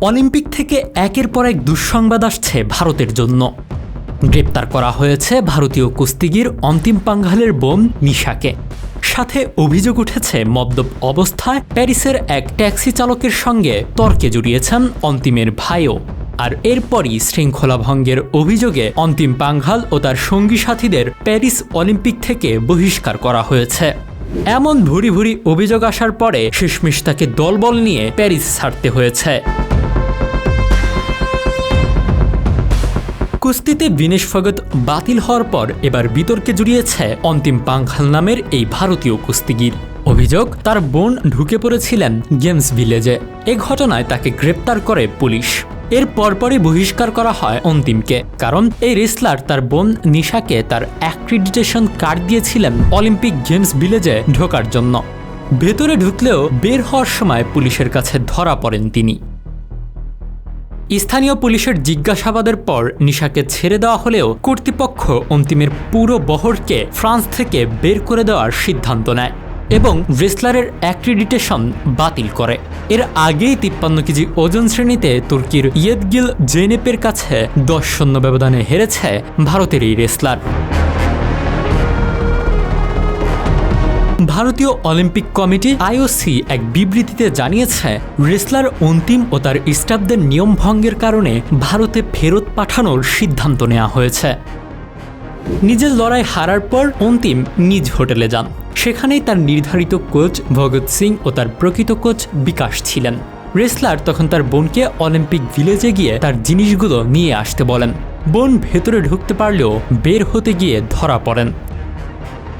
Olympic থেকে একের পর এক দুঃসংবাদ আসছে ভারতের জন্য। গ্রেপ্তার করা হয়েছে ভারতীয় কুস্তিগির অন্তিম পাঙ্ঘালের বোন নিশাকে। সাথে অভিযোগ উঠেছে, মদ্যপ অবস্থায় প্যারিসের এক ট্যাক্সি চালকের সঙ্গে তর্কে জড়িয়েছেন অন্তিমের ভাইও। আর এরপরই শৃঙ্খলা ভঙ্গের অভিযোগে অন্তিম পাঙ্ঘাল ও তার সঙ্গী সাথীদের প্যারিস অলিম্পিক থেকে বহিষ্কার করা হয়েছে। এমন ভুরি ভুরি অভিযোগ আসার পরে শেষমেশ তাকে দলবল নিয়ে প্যারিস ছাড়তে হয়েছে। কুস্তিতে বিনেশ ফগত বাতিল হওয়ার পর এবার বিতর্কে জড়িয়েছে অন্তিম পাংখাল নামের এই ভারতীয় কুস্তিগির অভিযোগ, তার বোন ঢুকে পড়েছিলেন গেমস ভিলেজে। এ ঘটনায় তাকে গ্রেপ্তার করে পুলিশ। এর পরপরই বহিষ্কার করা হয় অন্তিমকে। কারণ এই রেসলার তার বোন নিশাকে তার অ্যাক্রিডিটেশন কার্ড দিয়েছিলেন অলিম্পিক গেমস ভিলেজে ঢোকার জন্য। ভেতরে ঢুকলেও বের হওয়ার সময় পুলিশের কাছে ধরা পড়েন তিনি। স্থানীয় পুলিশের জিজ্ঞাসাবাদের পর নিশাকে ছেড়ে দেওয়া হলেও কর্তৃপক্ষ অন্তিমের পুরো বহরকে ফ্রান্স থেকে বের করে দেওয়ার সিদ্ধান্ত নেয় এবং রেসলারের অ্যাক্রিডিটেশন বাতিল করে। এর আগেই তিপ্পান্ন কেজি ওজন শ্রেণীতে তুর্কির ইয়েদগিল জেনেপের কাছে দশ শূন্য ব্যবধানে হেরেছে ভারতের এই রেসলার। ভারতীয় অলিম্পিক কমিটি আইওসি এক বিবৃতিতে জানিয়েছে, রেসলার অন্তিম ও তার স্টাফদের নিয়ম ভঙ্গের কারণে ভারতে ফেরত পাঠানোর সিদ্ধান্ত নেওয়া হয়েছে। নিজের লড়াই হারার পর অন্তিম নিজ হোটেলে যান। সেখানেই তার নির্ধারিত কোচ ভগৎ সিং ও তার প্রকৃত কোচ বিকাশ ছিলেন। রেসলার তখন তার বোনকে অলিম্পিক ভিলেজে গিয়ে তার জিনিসগুলো নিয়ে আসতে বলেন। বোন ভেতরে ঢুকতে পারলেও বের হতে গিয়ে ধরা পড়েন।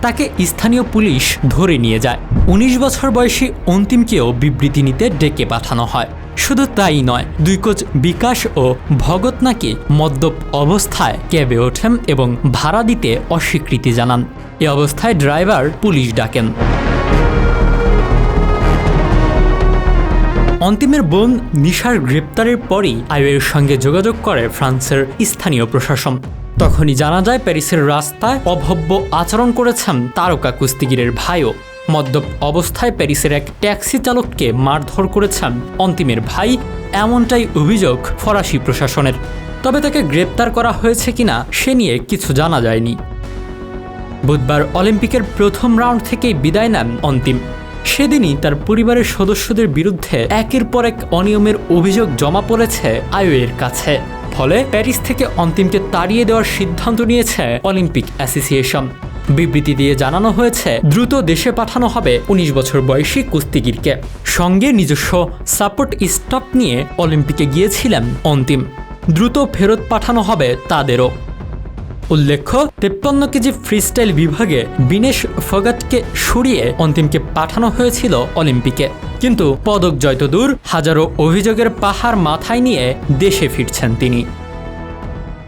তাকে স্থানীয় পুলিশ ধরে নিয়ে যায়। উনিশ বছর বয়সী অন্তিমকেও বিবৃতি নিতে ডেকে পাঠানো হয়। শুধু তাই নয়, দুই কোচ বিকাশ ও ভগৎ নাকি মদ্যপ অবস্থায় ক্যাবে ওঠেন এবং ভাড়া দিতে অস্বীকৃতি জানান। এ অবস্থায় ড্রাইভার পুলিশ ডাকেন। অন্তিমের বোন নিশার গ্রেপ্তারের পরই আইওয়ের সঙ্গে যোগাযোগ করে ফ্রান্সের স্থানীয় প্রশাসন। তখনই জানা যায় প্যারিসের রাস্তায় অভব্য আচরণ করেছেন তারকা কুস্তিগিরের ভাইও। মদ্যপ অবস্থায় প্যারিসের এক ট্যাক্সি চালককে মারধর করেছেন অন্তিমের ভাই, এমনটাই অভিযোগ ফরাসি প্রশাসনের। তবে তাকে গ্রেপ্তার করা হয়েছে কিনা সে নিয়ে কিছু জানা যায়নি। বুধবার অলিম্পিকের প্রথম রাউন্ড থেকেই বিদায় নেন অন্তিম। সেদিনই তার পরিবারের সদস্যদের বিরুদ্ধে একের পর এক অনিয়মের অভিযোগ জমা পড়েছে আইওয়ের কাছে। ফলে প্যারিস থেকে অন্তিমকে তাড়িয়ে দেওয়ার সিদ্ধান্ত নিয়েছে অলিম্পিক অ্যাসোসিয়েশন। বিবৃতি দিয়ে জানানো হয়েছে, দ্রুত দেশে পাঠানো হবে উনিশ বছর বয়সী কুস্তিগিরকে। সঙ্গে নিজস্ব সাপোর্ট স্টাফ নিয়ে অলিম্পিকে গিয়েছিলেন অন্তিম। দ্রুত ফেরত পাঠানো হবে তাদেরও। উল্লেখ্য, তেপ্পান্ন কেজি ফ্রিস্টাইল বিভাগে বিনেশ ফগাটকে সরিয়ে অন্তিমকে পাঠানো হয়েছিল অলিম্পিকে। কিন্তু পদক জয় তো দূর, হাজারো অভিযোগের পাহাড় মাথায় নিয়ে দেশে ফিরছেন তিনি।